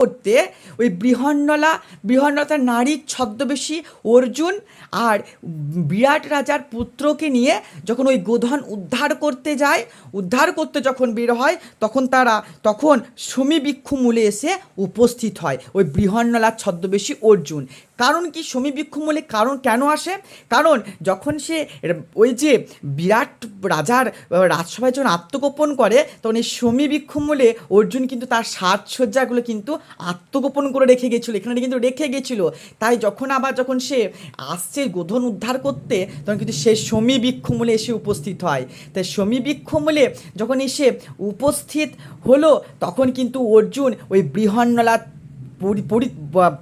করতে ওই বৃহন্নলা, বৃহন্নতা নারীর ছদ্মবেশী অর্জুন আর বিরাট রাজার পুত্রকে নিয়ে যখন ওই গোধন উদ্ধার করতে যায়, উদ্ধার করতে যখন বের হয়, তখন তারা, তখন সমীবৃক্ষ মূলে এসে উপস্থিত হয় ওই বৃহন্নলার ছদ্মবেশী অর্জুন। কারণ কি সমীবৃক্ষ মূলে কারণ কেন আসে? কারণ যখন সে ওই যে বিরাট রাজার রাজসভায় যখন আত্মগোপন করে, তখন এই সমীবৃক্ষ মূলে অর্জুন কিন্তু তার সাজসজ্জাগুলো কিন্তু আত্মগোপন করে রেখে গেছিল, এখানে কিন্তু রেখে গেছিল। তাই যখন আবার যখন সে আসছে গোধন উদ্ধার করতে, তখন কিন্তু সে সমী বৃক্ষমূলে এসে উপস্থিত হয়। তাই সমী বৃক্ষমূলে যখন এসে উপস্থিত হলো, তখন কিন্তু অর্জুন ওই বৃহন্নলা পরি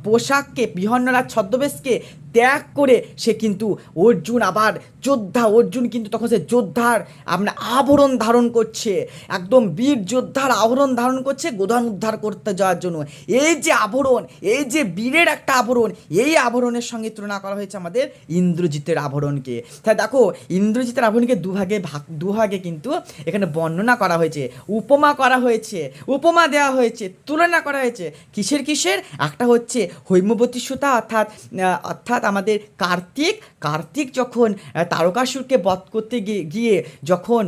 পোশাককে বিহন্নলার ছদ্মবেশকে ত্যাগ করে সে কিন্তু অর্জুন আবার যোদ্ধা। অর্জুন কিন্তু তখন সে যোদ্ধার আপনার আবরণ ধারণ করছে। একদম বীর যোদ্ধার আবরণ ধারণ করছে গোধন উদ্ধার করতে যাওয়ার জন্য। এই যে আবরণ, এই যে বীরের একটা আবরণ, এই আবরণের সঙ্গে তুলনা করা হয়েছে আমাদের ইন্দ্রজিতের আবরণকে। তাই দেখো, ইন্দ্রজিতের আবরণকে দুভাগে ভাগ, দুভাগে কিন্তু এখানে বর্ণনা করা হয়েছে, উপমা করা হয়েছে, উপমা দেওয়া হয়েছে, তুলনা করা হয়েছে। কিসের কিসের? একটা হচ্ছে হৈমবতী সুতা অর্থাৎ অর্থাৎ আমাদের কার্তিক কার্তিক যখন তারকাসুরকে বধ করতে গিয়ে যখন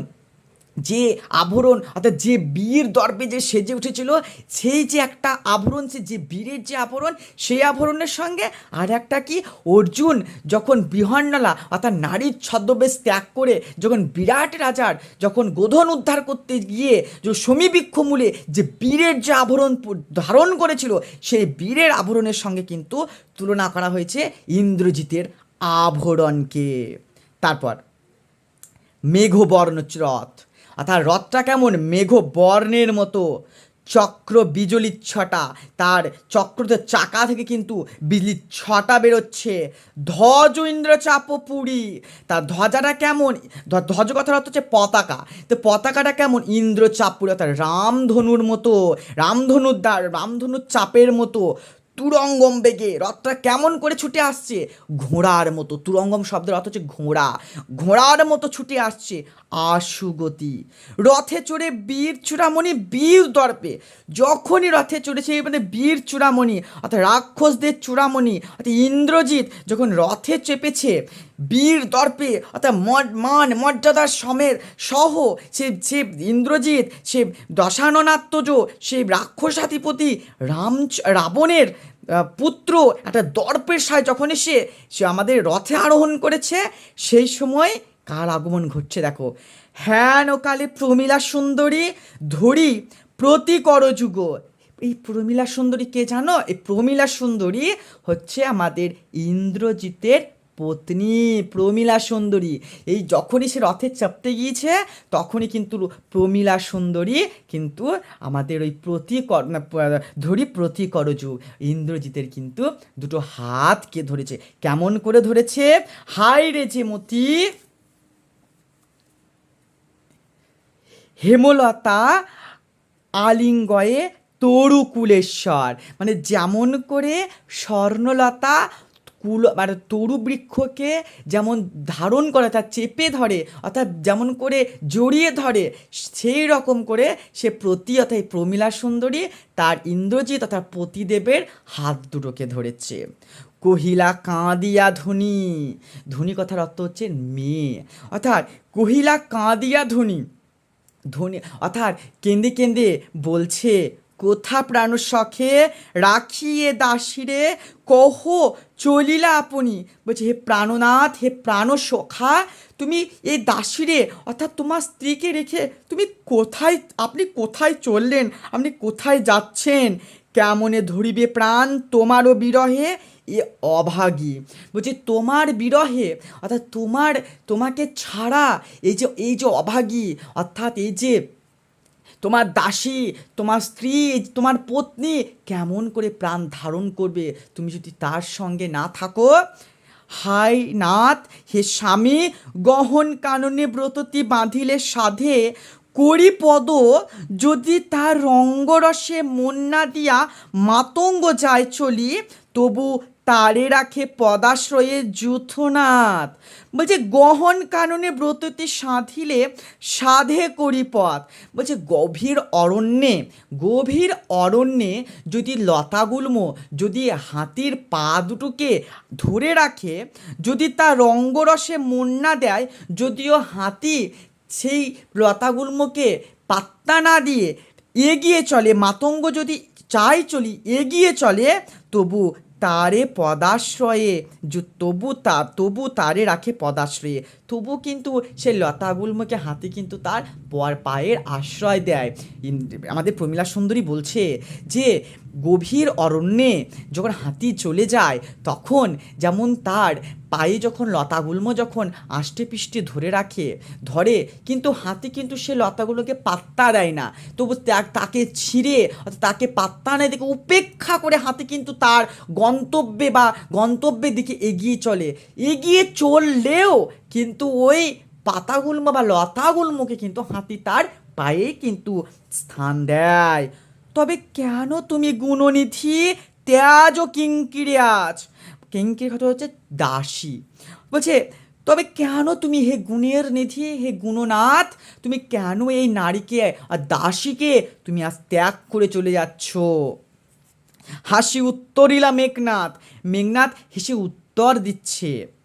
যে আভরণ অর্থাৎ যে বীর দর্পে যে সেজে উঠেছিল, সেই যে একটা আভরণ সে যে বীরের যে আভরণ সেই আভরণের সঙ্গে আর একটা কি, অর্জুন যখন বৃহন্নলা অর্থাৎ নারীর ছদ্মবেশ ত্যাগ করে যখন বিরাট রাজার যখন গোধন উদ্ধার করতে গিয়ে যে সমীবৃক্ষ মূলে যে বীরের যে আভরণ ধারণ করেছিল, সেই বীরের আভরণের সঙ্গে কিন্তু তুলনা করা হয়েছে ইন্দ্রজিতের আভরণকে তারপর মেঘবর্ণ রথ অর্থাৎ রথটা কেমন? মেঘ বর্ণের মতো। চক্র বিজলির ছটা। তার চক্রতে চাকা থেকে কিন্তু বিজলির ছটা বেরোচ্ছে। ধ্বজ ইন্দ্র চাপ পুরী। তার ধ্বজাটা কেমন? ধ্ব- ধ্বজ কথার অর্থ হচ্ছে পতাকা। তো পতাকাটা কেমন? ইন্দ্র চাপ পুরী। অর্থাৎ রামধনুর মতো। রামধনুর দ্বার রামধনুর চাপের মতো। তুরঙ্গম বেগে। রথটা কেমন করে ছুটে আসছে? ঘোড়ার মতো। তুরঙ্গম শব্দের অর্থ হচ্ছে ঘোড়া। ঘোড়ার মতো ছুটে আসছে আশুগতি। রথে চড়ে বীর চূড়ামণি বীর দর্পে। যখনই রথে চড়েছে মানে বীর চূড়ামণি, অর্থাৎ রাক্ষসদের চূড়ামণি, অর্থাৎ ইন্দ্রজিৎ, যখন রথে চেপেছে বীর দর্পে, অর্থাৎ মান, মর্যাদার সমের সহ, সে সে ইন্দ্রজিৎ, সে দশাননাত্মজ, সে রাক্ষসাধিপতি রাম রাবণের পুত্র একটা দর্পের সায় যখন এসে সে আমাদের রথে আরোহণ করেছে, সেই সময় কার আগমন ঘটছে দেখো। হ্যান ও কালে প্রমীলা সুন্দরী, ধরি প্রতি করযুগ। এই প্রমীলা সুন্দরী কে জানো? এই প্রমীলা সুন্দরী হচ্ছে আমাদের ইন্দ্রজিতের পত্নী প্রমীলা সুন্দরী। এই যখনই সে রথে চাপতে গিয়েছে তখনই কিন্তু প্রমীলা সুন্দরী কিন্তু আমাদের ওই প্রতিকর না, প- ধরি প্রতিকরযুগ ইন্দ্রজিতের কিন্তু দুটো হাতকে ধরেছে। কেমন করে ধরেছে? হাই রে যে মতি হেমলতা আলিঙ্গয়ে তরুকুলেশ্বর। মানে যেমন করে স্বর্ণলতা কুল মানে তরু বৃক্ষকে যেমন ধারণ করে তার চেপে ধরে, অর্থাৎ যেমন করে জড়িয়ে ধরে, সেই রকম করে সে প্রতি, অর্থাৎ প্রমীলা সুন্দরী তার ইন্দ্রজিৎ, অর্থাৎ পতিদেবের হাত দুটোকে ধরেছে। কহিলা কাঁদিয়া ধনী ধনী কথার অর্থ হচ্ছে মেয়ে, অর্থাৎ কহিলা কাঁদিয়া ধনী ধনী, অর্থাৎ কেঁদে কেঁদে বলছে কোথা প্রাণ শখে রাখিয়ে দাসিরে, কহ চলিলা আপনি। বলছে, হে প্রাণনাথ, হে প্রাণ সখা, তুমি এই দাসিরে, অর্থাৎ তোমার স্ত্রীকে রেখে তুমি কোথায়, আপনি কোথায় চললেন, আপনি কোথায় যাচ্ছেন, কেমনে ধরিবে প্রাণ তোমারও বিরহে, এ অভাগী। বলছি, তোমার বিরহে, অর্থাৎ তোমার, তোমাকে ছাড়া এই যে এই যে অভাগী, অর্থাৎ এই যে তোমার দাসী, তোমার স্ত্রী, তোমার পত্নী কেমন করে প্রাণ ধারণ করবে? তুমি যদি তার সঙ্গে না থাকো, হাই নাথ, হে স্বামী, গহন কাননে ব্রততি বাঁধিলে সাধে। করি পদ যদি তার রঙ্গরসে মন না দিয়া মাতঙ্গ যায় চলি, তবু তারে রাখে পদাশ্রয়ে যুথনাথ। বলছে, গহন কাননে ব্রততে সাধিলে সাধে করি পথ। বলছে, গভীর অরণ্যে গভীর অরণ্যে যদি লতাগুল্ম যদি হাতির পা দুটোকে ধরে রাখে, যদি তা রঙ্গরসে মন না দেয়, যদিও হাতি সেই লতাগুল্মকে পাত্তা না দিয়ে এগিয়ে চলে, মাতঙ্গ যদি চাই চলি, এগিয়ে চলে, তবু তারে পদাশ্রয়ে, যে তবু তা, তবু তারে রাখে পদাশ্রয়ে। তবু কিন্তু সে লতা গুল্মকে, হাতি কিন্তু তার পায়ের আশ্রয় দেয়। আমাদের প্রমীলা সুন্দরী বলছে যে, গভীর অরণ্যে যখন হাতি চলে যায়, তখন যেমন তার পায়ে যখন লতাগুল্ম যখন আষ্টে পিষ্টে ধরে রাখে, ধরে, কিন্তু হাতি কিন্তু সে লতাগুলোকে পাত্তা দেয় না। তবু তাকে ছিঁড়ে, অর্থাৎ তাকে পাত্তা নেয় দেখে উপেক্ষা করে হাতি কিন্তু তার গন্তব্যে বা গন্তব্যের দিকে এগিয়ে চলে। এগিয়ে চললেও কিন্তু ওই পাতাগুল্ম বা লতাগুল্মকে কিন্তু হাতি তার পায়ে কিন্তু স্থান দেয়। তবে কেন তুমি গুণনিধি ত্যাজ ও কিঙ্কিরিয়াজ কিঙ্কির কথা হচ্ছে দাসী। বলছে, তবে কেন তুমি হে গুণের নিধি, হে গুণনাথ, তুমি কেন এই নারীকে আর দাসীকে তুমি আজ ত্যাগ করে চলে যাচ্ছ? হাসি উত্তরিলা মেঘনাথ। মেঘনাথ হেসে উত্তর দিচ্ছে।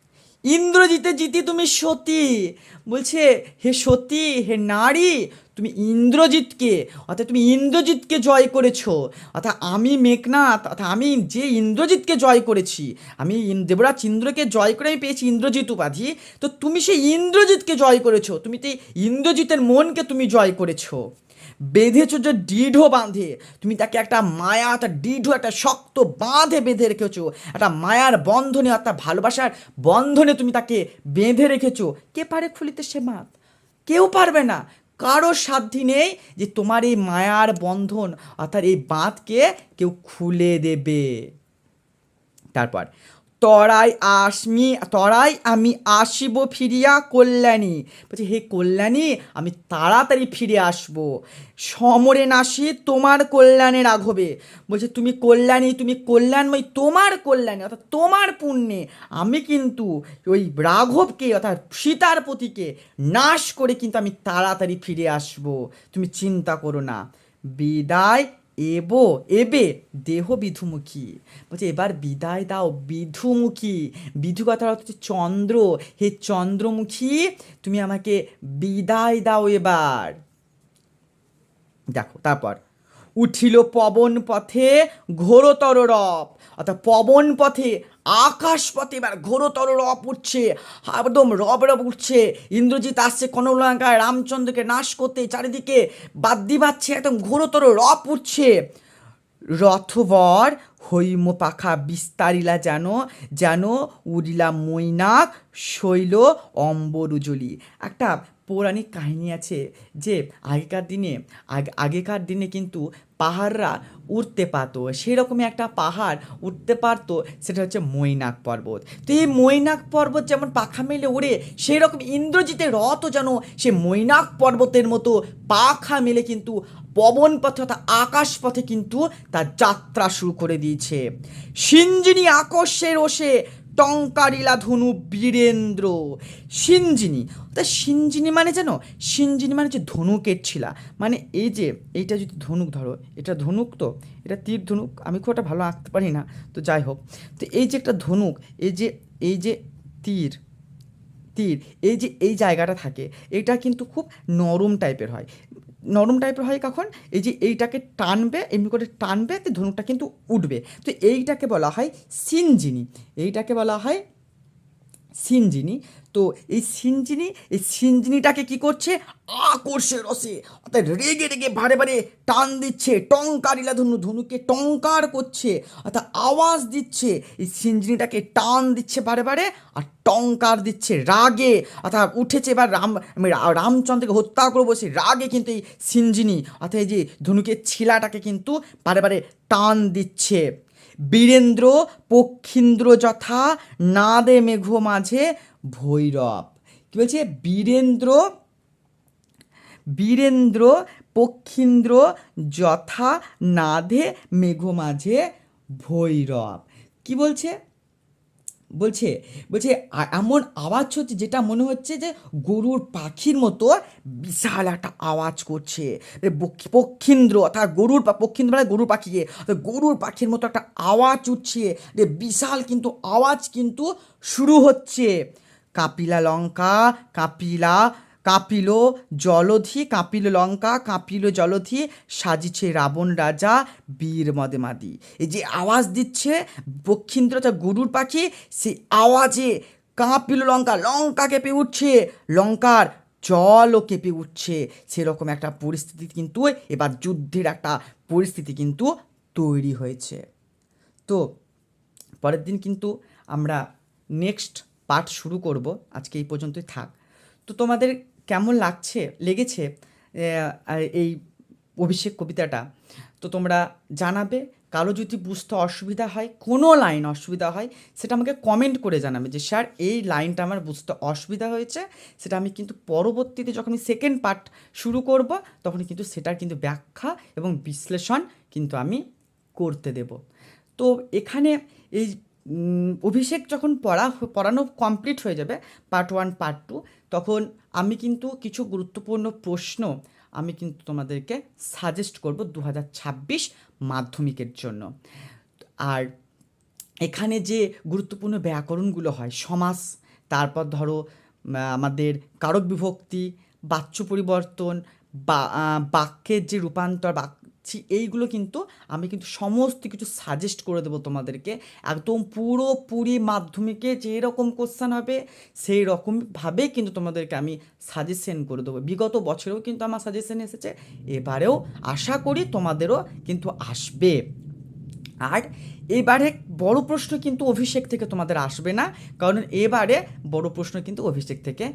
ইন্দ্রজিতে জিতি তুমি সতী। বলছে, হে সতী, হে নারী, তুমি ইন্দ্রজিৎকে, অর্থাৎ তুমি ইন্দ্রজিৎকে জয় করেছ। অর্থাৎ আমি মেঘনাথ, অর্থাৎ আমি যে ইন্দ্রজিৎকে জয় করেছি, আমি দেবরাজ ইন্দ্রকে জয় করে আমি পেয়েছি ইন্দ্রজিৎ উপাধি। তো তুমি সেই ইন্দ্রজিৎকে জয় করেছ, তুমি তো ইন্দ্রজিতের মনকে তুমি জয় করেছ। বেঁধেছো যে দৃঢ় বাঁধে। তুমি তাকে একটা মায়া, একটা দৃঢ় একটা শক্ত বাঁধে বেঁধে রেখেছো। একটা মায়ার বন্ধনে অর্থাৎ ভালোবাসার বন্ধনে তুমি তাকে বেঁধে রেখেছো। কে পারে খুলিতে সে বাঁধ কেউ পারবে না। কারও সাধ্যি নেই যে তোমার এই মায়ার বন্ধন, অর্থাৎ এই বাঁধকে কেউ খুলে দেবে। তারপর তরাই আসমি, তরাই আমি আসিব ফিরিয়া কল্যাণী। বলছি, হে কল্যাণী, আমি তাড়াতাড়ি ফিরে আসব। সমরে নাসি তোমার কল্যাণে রাঘবে। বলছে, তুমি কল্যাণী, তুমি কল্যাণময়, তোমার কল্যাণে, অর্থাৎ তোমার পুণ্যে আমি কিন্তু ওই রাঘবকে, অর্থাৎ সীতার পতিকে নাশ করে কিন্তু আমি তাড়াতাড়ি ফিরে আসব। তুমি চিন্তা করো না। বিদায় এবো, এবে, দেহ বিধুমুখী। বলছে, এবার বিদায় দাও, বিধুমুখী। বিধু কথার অর্থ হচ্ছে চন্দ্র। হে চন্দ্রমুখী, তুমি আমাকে বিদায় দাও এবার। দেখো, তারপর উঠিল পবন পথে ঘোরতর রব। অর্থাৎ পবন পথে, আকাশ পথে এবার ঘোরতর রপ উঠছে। একদম রব রব উঠছে। ইন্দ্রজিৎ আসছে কনলঙ্কায় রামচন্দ্রকে নাশ করতে চারিদিকে বাদ্যি বাজছে একদম ঘোরতর রপ উঠছে। রথবর হৈম পাখা বিস্তারিলা যেন যেন উড়িলা মৈনাক, শৈল অম্বরুজলি একটা পৌরাণিক কাহিনী আছে যে আগেকার দিনে আগেকার দিনে কিন্তু পাহাড়রা উঠতে পারতো, সেরকমই একটা পাহাড় উঠতে পারতো, সেটা হচ্ছে মৈনাক পর্বত। তো এই মৈনাক পর্বত যেমন পাখা মেলে ওড়ে সেই রকম ইন্দ্রজিতের রথও যেন সে মৈনাক পর্বতের মতো পাখা মেলে কিন্তু পবন পথে অর্থাৎ আকাশ পথে কিন্তু তার যাত্রা শুরু করে দিয়েছে। সিঞ্জিনী আকর্ষের ওষে টঙ্কারিলা ধনু বীরেন্দ্র। সিঞ্জিনী তা সিঞ্জিনী মানে জানো সিঞ্জিনী মানে যে ধনুকের ছিলা। মানে এই যে, এইটা যদি ধনুক ধরো, এটা ধনুক তো, এটা তীর ধনুক, আমি খুব একটা ভালো আঁকতে পারি না, তো যাই হোক। তো এই যে একটা ধনুক, এই যে এই যে তীর তীর, এই যে, এই জায়গাটা থাকে, এটা কিন্তু খুব নরম টাইপের হয়। নরম টাইপের হয় কখন? এই যে এইটাকে টানবে, এমনি করে টানবে, তো ধনুকটা কিন্তু উঠবে। তো এইটাকে বলা হয় সিনজিনি। এইটাকে বলা হয় সিনজিনি। তো এই সিনজিনি, এই সিনজিনিটাকে কি করছে? আকর্ষে রসে। অর্থাৎ রেগে রেগে বারে বারে টান দিচ্ছে টঙ্কারিলা ধনু ধনুকে টঙ্কার করছে, অর্থাৎ আওয়াজ দিচ্ছে। এই সিনজিনিটাকে টান দিচ্ছে বারে বারে আর টঙ্কার দিচ্ছে রাগে। অর্থাৎ উঠেছে এবার রাম, আমি রামচন্দ্রকে হত্যা করব সেই রাগে কিন্তু এই সিনজিনি, অর্থাৎ এই যে ধনুকের ছিলাটাকে কিন্তু বারে বারে টান দিচ্ছে। বীরেন্দ্র পক্ষীন্দ্র যথা, নাদে মেঘ মাঝে ভৈরব। কী বলছে? বীরেন্দ্র বীরেন্দ্র পক্ষীন্দ্র যথা নাধে মেঘ মাঝে ভৈরব। কি বলছে? বলছে বলছে এমন আওয়াজ হচ্ছে যেটা মনে হচ্ছে যে গরুর পাখির মতো বিশাল একটা আওয়াজ করছে। পক্ষিন্দ্র, অর্থাৎ গরুর পক্ষীন্দ্র মানে গরুর পাখিকে। গরুর পাখির মতো একটা আওয়াজ উঠছে। যে বিশাল কিন্তু আওয়াজ কিন্তু শুরু হচ্ছে। কাপিলা লঙ্কা, কাপিলা কাপিল জলধি, কাপিল লঙ্কা, কাপিল জলধি, সাজিছে রাবণ রাজা, বীর মদেমাদি এই যে আওয়াজ দিচ্ছে পক্ষীন্দ্র তা গরুর পাখি, সেই আওয়াজে কাঁপিল লঙ্কা লঙ্কা কেঁপে উঠছে, লঙ্কার জলও কেঁপে উঠছে। সেরকম একটা পরিস্থিতি কিন্তু এবার যুদ্ধের একটা পরিস্থিতি কিন্তু তৈরি হয়েছে। তো পরের দিন কিন্তু আমরা নেক্সট পার্ট শুরু করব। আজকে এই পর্যন্তই থাক। তো তোমাদের কেমন লাগছে, লেগেছে এই অভিষেক কবিতাটা? তো তোমরা জানাবে কারও যদি বুঝতে অসুবিধা হয়, কোনো লাইন অসুবিধা হয়, সেটা আমাকে কমেন্ট করে জানাবে যে, স্যার, এই লাইনটা আমার বুঝতে অসুবিধা হয়েছে, সেটা আমি কিন্তু পরবর্তীতে যখন আমি সেকেন্ড পার্ট শুরু করব, তখন কিন্তু সেটার কিন্তু ব্যাখ্যা এবং বিশ্লেষণ কিন্তু আমি করতে দেব। তো এখানে এই অভিষেক যখন পড়া, পড়ানো কমপ্লিট হয়ে যাবে পার্ট ওয়ান পার্ট টু তখন আমি কিন্তু কিছু গুরুত্বপূর্ণ প্রশ্ন আমি কিন্তু তোমাদেরকে সাজেস্ট করব দু হাজার ছাব্বিশ মাধ্যমিকের জন্য। আর এখানে যে গুরুত্বপূর্ণ ব্যাকরণগুলো হয়, সমাস, তারপর ধরো আমাদের কারক বিভক্তি বাচ্য পরিবর্তন, বা বাক্যের যে রূপান্তর বাক্য এইগুলো কিন্তু আমি কিন্তু সমস্ত কিছু সাজেস্ট করে দেবো তোমাদেরকে। একদম পুরোপুরি মাধ্যমিকে যেরকম কোশ্চেন হবে সেই রকমভাবে কিন্তু তোমাদেরকে আমি সাজেশন করে দেবো। বিগত বছরেও কিন্তু আমার সাজেশন এসেছে, এবারেও আশা করি তোমাদেরও কিন্তু আসবে। আর এবারে বড় প্রশ্ন কিন্তু অভিষেক থেকে তোমাদের আসবে না, কারণ এবারে বড় প্রশ্ন কিন্তু অভিষেক থেকে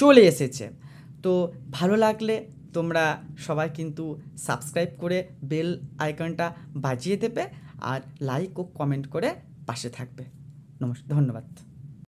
চলে এসেছে। তো ভালো লাগলে তোমরা সবাই কিন্তু সাবস্ক্রাইব করে বেল আইকনটা বাজিয়ে দেবে আর লাইক ও কমেন্ট করে পাশে থাকবে। নমস্কার, ধন্যবাদ।